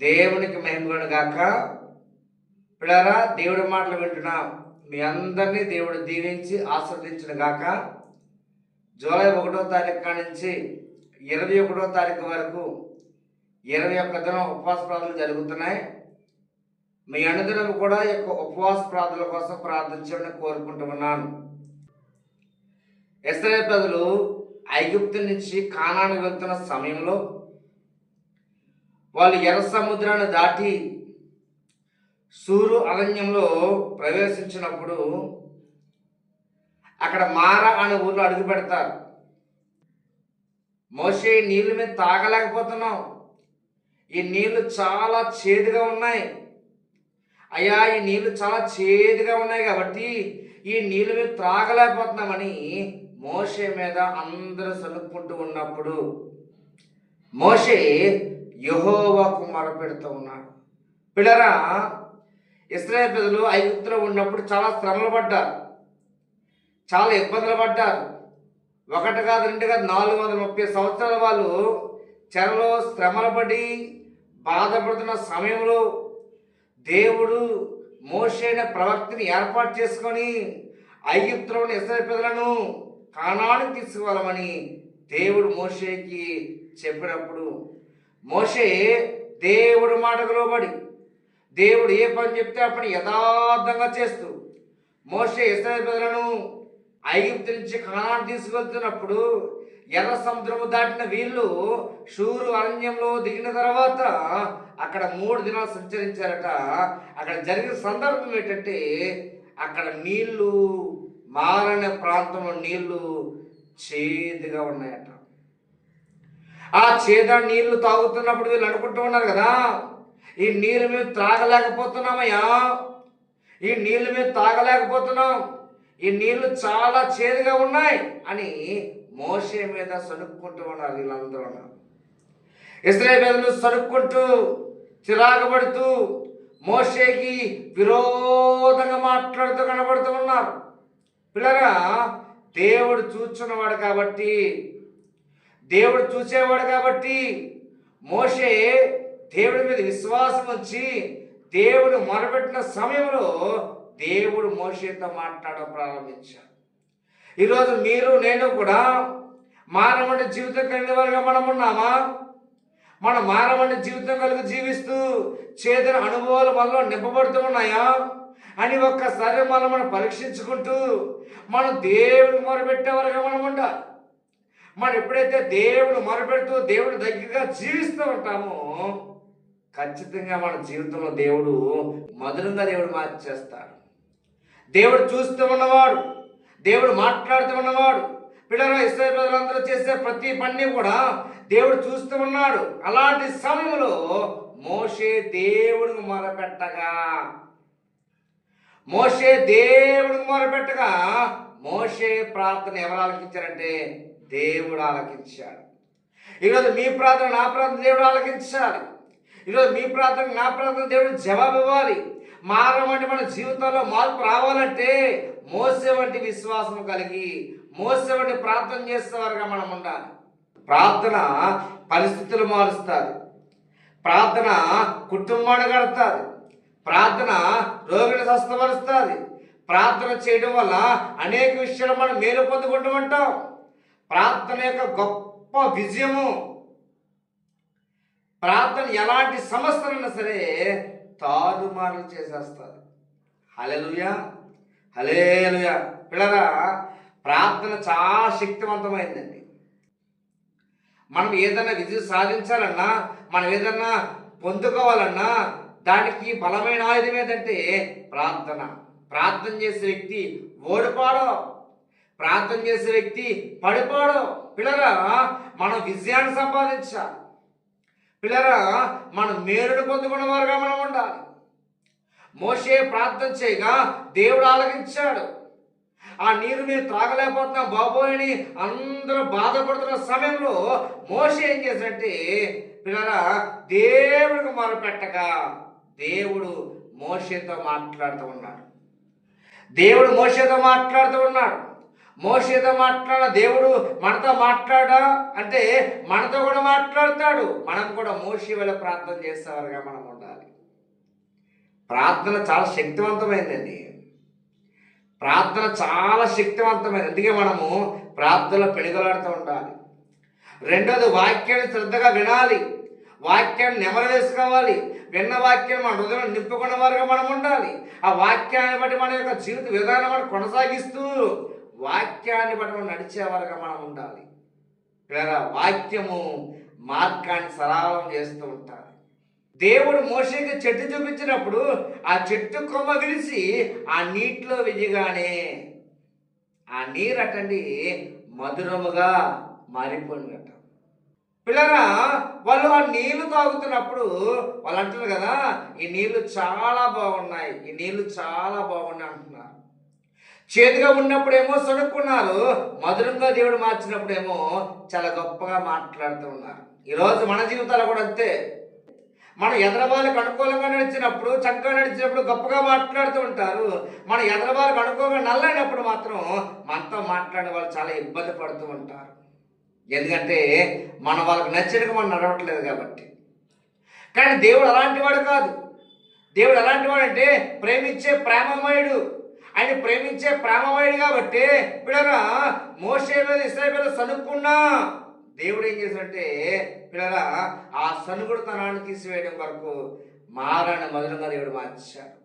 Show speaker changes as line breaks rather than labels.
దేవునికి మహిమగను గాక పిల్లరా దేవుడి మాటలు వింటున్నాం. మీ అందరినీ దేవుడు దీవించి ఆస్వాదించిన గాక. జూలై ఒకటో తారీఖు కాడి నుంచి ఇరవై ఒకటో తారీఖు వరకు ఇరవై ఒక్క దినం ఉపవాస ప్రార్థనలు జరుగుతున్నాయి. మీ అనుదినం కూడా ఈ యొక్క ఉపవాస ప్రార్థనల కోసం ప్రార్థించమని కోరుకుంటూ ఉన్నాను. ఇస్రాయల్ ప్రజలు ఐగుప్తు నుంచి కానానికి వెళ్తున్న సమయంలో వాళ్ళు ఎర్ర సముద్రాన్ని దాటి సూరు అరణ్యంలో ప్రవేశించినప్పుడు అక్కడ మార అనే ఊర్లో అడుగు పెడతారు. మోసే ఈ నీళ్ళు మీద తాగలేకపోతున్నాం ఈ నీళ్ళు చాలా చేదుగా ఉన్నాయి. అయ్యా ఈ నీళ్ళు చాలా చేదుగా ఉన్నాయి కాబట్టి ఈ నీళ్ళు మీద త్రాగలేకపోతున్నామని మోసే మీద అందరూ సనుక్కుంటూ ఉన్నప్పుడు మోసే యహోవాకు మొరపెడుతూ ఉన్నాడు. పిల్లరా ఇస్రాయల్ ప్రజలు ఐగుప్తులో ఉన్నప్పుడు చాలా శ్రమలు పడ్డారు. చాలా ఇబ్బందులు పడ్డారు. ఒకటి కాదు రెండు కాదు నాలుగు వందల ముప్పై సంవత్సరాల వాళ్ళు చెరలో శ్రమలు పడి బాధపడుతున్న సమయంలో దేవుడు మోషైన ప్రవక్తిని ఏర్పాటు చేసుకొని ఐగుప్తులోని ఇస్రాయల్ ప్రజలను కాణానికి తీసుకువెళ్ళమని దేవుడు మోషేకి చెప్పినప్పుడు మోషే దేవుడు మాటకు లోబడి దేవుడు ఏ పని చెప్తే ఆ పని యథార్థంగా చేస్తూ మోషే ఇస్రాయల్ ప్రజలను ఐగుప్తు నుంచి కానాను తీసుకెళ్తున్నప్పుడు ఎర్ర సముద్రము దాటిన వీళ్ళు షూరు అరణ్యంలో దిగిన తర్వాత అక్కడ మూడు దినాలు సంచరించారట. అక్కడ జరిగిన సందర్భం ఏంటంటే అక్కడ నీళ్ళు మారిన ప్రాంతంలో నీళ్ళు చేదుగా ఉన్నాయట. ఆ చేద నీళ్ళు తాగుతున్నప్పుడు వీళ్ళు అనుకుంటూ ఉన్నారు కదా ఈ నీళ్ళు మేము త్రాగలేకపోతున్నామయ్యా ఈ నీళ్ళు మేము తాగలేకపోతున్నాం ఈ నీళ్ళు చాలా చేదుగా ఉన్నాయి అని మోసే మీద సనుక్కుంటూ ఉన్నారు వీళ్ళందరూ ఇస్రాయేల్ మీదలు సనుక్కుంటూ చిరాకబడుతూ మోసేకి విరోధంగా మాట్లాడుతూ కనబడుతూ ఉన్నారు. పిల్లరా దేవుడు చూచున్నవాడు కాబట్టి దేవుడు చూసేవాడు కాబట్టి మోషే దేవుడి మీద విశ్వాసం వచ్చి దేవుడు మొరపెట్టిన సమయంలో దేవుడు మోషేతో మాట్లాడడం ప్రారంభించాడు. ఈరోజు మీరు నేను కూడా మానవుడి జీవితం కలిగిన వారిగా మనం ఉన్నామా? మన మానవుడి జీవితం కలిగి జీవిస్తూ చేదన అనుభవాలు వల్ల నింపబడుతూ ఉన్నాయా? అని ఒక్కసారి మనం మనం పరీక్షించుకుంటూ మనం దేవుడిని మొరపెట్టేవారుగా మనం ఉండాలి. మనం ఎప్పుడైతే దేవుడు మొరపెడుతూ దేవుడు దగ్గరగా జీవిస్తూ ఉంటామో ఖచ్చితంగా మన జీవితంలో దేవుడు మధురంగా దేవుడు మార్చేస్తాడు. దేవుడు చూస్తూ ఉన్నవాడు దేవుడు మాట్లాడుతూ ఉన్నవాడు పిల్లలు ఇస్రాయల్ ప్రజలందరూ చేసే ప్రతి పని కూడా దేవుడు చూస్తూ ఉన్నాడు. అలాంటి సమయంలో మోషే దేవుడికి మొరపెట్టగా. మోషే దేవుడికి మొరపెట్టగా మోషే ప్రార్థన ఎవరు ఆలకించారంటే దేవుడు ఆలకించాడు. ఈరోజు మీ ప్రార్థన నా ప్రార్థన దేవుడు ఆలకించాలి ఈరోజు మీ ప్రార్థన నా ప్రార్థన దేవుడు జవాబు ఇవ్వాలి. మారమంటే మన జీవితంలో మార్పు రావాలంటే మోసే వంటి విశ్వాసం కలిగి మోసే వంటి ప్రార్థన చేసేవారుగా మనం ఉండాలి. ప్రార్థన పరిస్థితులు మారుస్తుంది. ప్రార్థన కుటుంబాన్ని కడతాది. ప్రార్థన రోగిని స్వస్థపరుస్తుంది. ప్రార్థన చేయడం వల్ల అనేక విషయాలు మనం మేలు పొందుకుంటూ ఉంటాం. ప్రార్థన యొక్క గొప్ప విజయము. ప్రార్థన ఎలాంటి సమస్యలైనా సరే తారుమారు చేసేస్తారు హలెలుయా హలేలుయా పిల్లరా ప్రార్థన చాలా శక్తివంతమైందండి. మనం ఏదైనా విజయం సాధించాలన్నా మనం ఏదన్నా పొందుకోవాలన్నా దానికి బలమైన ఆయుధం ఏదంటే ప్రార్థన. ప్రార్థన చేసే వ్యక్తి ఓడిపాడో ప్రార్థన చేసే వ్యక్తి పడిపోవడం పిల్లరా మనం విజయాన్ని సంపాదించాలి. పిల్లరా మనం మేలుడు పొందుకున్న వారుగా మనం ఉండాలి. మోసే ప్రార్థన చేయగా దేవుడు ఆలకించాడు. ఆ నీరు మీరు త్రాగలేకపోతున్నాం బాబోయని అందరూ బాధపడుతున్న సమయంలో మోస ఏం చేశాడంటే పిల్లరా దేవుడికి మొరపెట్టగా దేవుడు మోసతో మాట్లాడుతూ ఉన్నాడు. దేవుడు మోసతో మాట్లాడుతూ ఉన్నాడు. మోషేతో మాట్లాడ దేవుడు మనతో మాట్లాడా? అంటే మనతో కూడా మాట్లాడతాడు. మనం కూడా మోషి వల్ల ప్రార్థన చేసేవారుగా మనం ఉండాలి. ప్రార్థన చాలా శక్తివంతమైనది ప్రార్థన చాలా శక్తివంతమైనది అందుకే మనము ప్రార్థనలో పెనుగలాడుతూ ఉండాలి. రెండోది వాక్యాన్ని శ్రద్ధగా వినాలి. వాక్యాన్ని నెమరవేసుకోవాలి విన్న వాక్యం మన హృదయం నింపుకున్న వారుగా మనం ఉండాలి. ఆ వాక్యాన్ని బట్టి మన యొక్క జీవిత విధానం మనం కొనసాగిస్తూ వాక్యాన్ని బట్టి మనం నడిచేవారుగా మనం ఉండాలి. లేదా వాక్యము మార్గాన్ని సరళం చేస్తూ ఉంటారు. దేవుడు మోషేకి చెట్టు చూపించినప్పుడు ఆ చెట్టు కొమ్మ విరిసి ఆ నీటిలో విజయగానే ఆ నీరు అటండి మధురముగా మారిపోయినట్ట పిల్లరా వాళ్ళు ఆ నీళ్ళు తాగుతున్నప్పుడు వాళ్ళు అంటున్నారు కదా ఈ నీళ్ళు చాలా బాగున్నాయి ఈ నీళ్ళు చాలా బాగున్నాయి అంటున్నారు. చేతిగా ఉన్నప్పుడేమో సొనుక్కున్నారు మధురంగా దేవుడు మార్చినప్పుడేమో చాలా గొప్పగా మాట్లాడుతూ ఉన్నారు. ఈరోజు మన జీవితాలు కూడా అంతే. మన ఎదరవాళ్ళకి అనుకూలంగా నడిచినప్పుడు చక్కగా నడిచినప్పుడు గొప్పగా మాట్లాడుతూ ఉంటారు. మన ఎదరవాళ్ళకి అనుకూలంగా నల్లైనప్పుడు మాత్రం మనతో మాట్లాడే వాళ్ళు చాలా ఇబ్బంది పడుతూ ఉంటారు. ఎందుకంటే మన వాళ్ళకి నచ్చినట్టు మనం నడవట్లేదు కాబట్టి. కానీ దేవుడు అలాంటి వాడు కాదు. దేవుడు అలాంటి వాడు అంటే ప్రేమించే ప్రేమమయుడు. ఆయన ప్రేమించే ప్రేమవాయుడు కాబట్టి పిల్లరా మోసే మీద ఇస్రాయేల్ సనుక్కున్నా దేవుడు ఏం చేశాడంటే పిల్లరా ఆ సనుగుడుతనాన్ని తీసివేయడం వరకు మారని మధురంగా దేవుడు మార్చాడు.